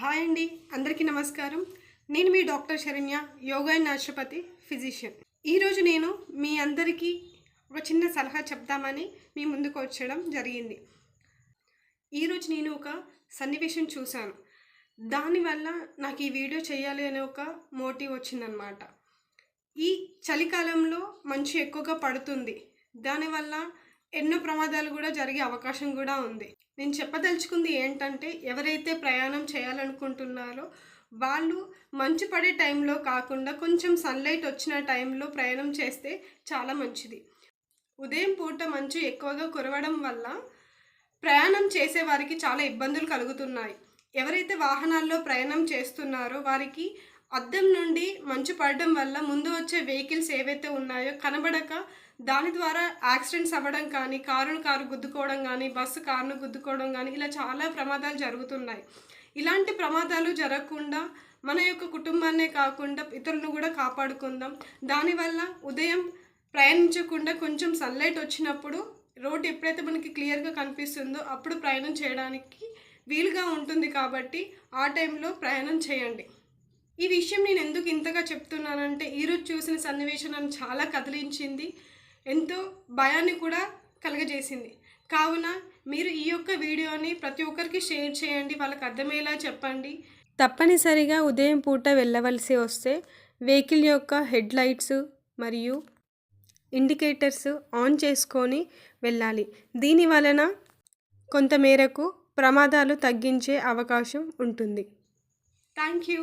Hi అండి అందరికీ నమస్కారం. నేను మీ doctor Saranya yoga and naturopathy physician. ఈరోజు నేను మీ అందరికీ ఒక చిన్న సలహా చెప్తామని మీ ముందుకు వచ్చడం జరిగింది. ఈరోజు నేను ఒక సన్నివేశం చూశాను. దానివల్ల నాకు ఈ వీడియో చేయాలి అనే ఒక మోటివ్ వచ్చిందనమాట ఈ చలికాలంలో మంచు ఎక్కువగా పడుతుంది. దానివల్ల ఎన్నో ప్రమాదాలు కూడా జరిగే అవకాశం కూడా ఉంది. నేను చెప్పదలుచుకుంది ఏంటంటే ఎవరైతే ప్రయాణం చేయాలనుకుంటున్నారో వాళ్ళు మంచు పడే టైంలో కాకుండా కొంచెం సన్లైట్ వచ్చిన టైంలో ప్రయాణం చేస్తే చాలా మంచిది. ఉదయం పూట మంచు ఎక్కువగా కురవడం వల్ల ప్రయాణం చేసే వారికి చాలా ఇబ్బందులు కలుగుతున్నాయి. ఎవరైతే వాహనాల్లో ప్రయాణం చేస్తున్నారో వారికి అద్దం నుండి మంచు పడడం వల్ల ముందు వచ్చే వెహికల్స్ ఏవైతే ఉన్నాయో కనబడక దాని ద్వారా యాక్సిడెంట్స్ అవ్వడం కానీ కారును కారు గుద్దుకోవడం కానీ బస్సు కారును గుద్దుకోవడం కానీ ఇలా చాలా ప్రమాదాలు జరుగుతున్నాయి. ఇలాంటి ప్రమాదాలు జరగకుండా మన యొక్క కుటుంబాన్నే కాకుండా ఇతరులను కూడా కాపాడుకుందాం. దానివల్ల ఉదయం ప్రయాణించకుండా కొంచెం సన్లైట్ వచ్చినప్పుడు రోడ్ ఎప్పుడైతే మనకి క్లియర్గా కనిపిస్తుందో అప్పుడు ప్రయాణం చేయడానికి వీలుగా ఉంటుంది కాబట్టి ఆ టైంలో ప్రయాణం చేయండి. ఈ విషయం నేను ఎందుకు ఇంతగా చెప్తున్నానంటే ఈరోజు చూసిన సన్నివేశం నన్ను చాలా కదిలించింది. ఎంతో భయాన్ని కూడా కలగజేసింది. కావున మీరు ఈ యొక్క వీడియోని ప్రతి ఒక్కరికి షేర్ చేయండి. వాళ్ళకి అర్థమయ్యేలా చెప్పండి. తప్పనిసరిగా ఉదయం పూట వెళ్ళవలసి వస్తే వెహికల్ యొక్క హెడ్ లైట్స్ మరియు ఇండికేటర్స్ ఆన్ చేసుకొని వెళ్ళాలి. దీని వలన కొంతమేరకు ప్రమాదాలు తగ్గించే అవకాశం ఉంటుంది. Thank you.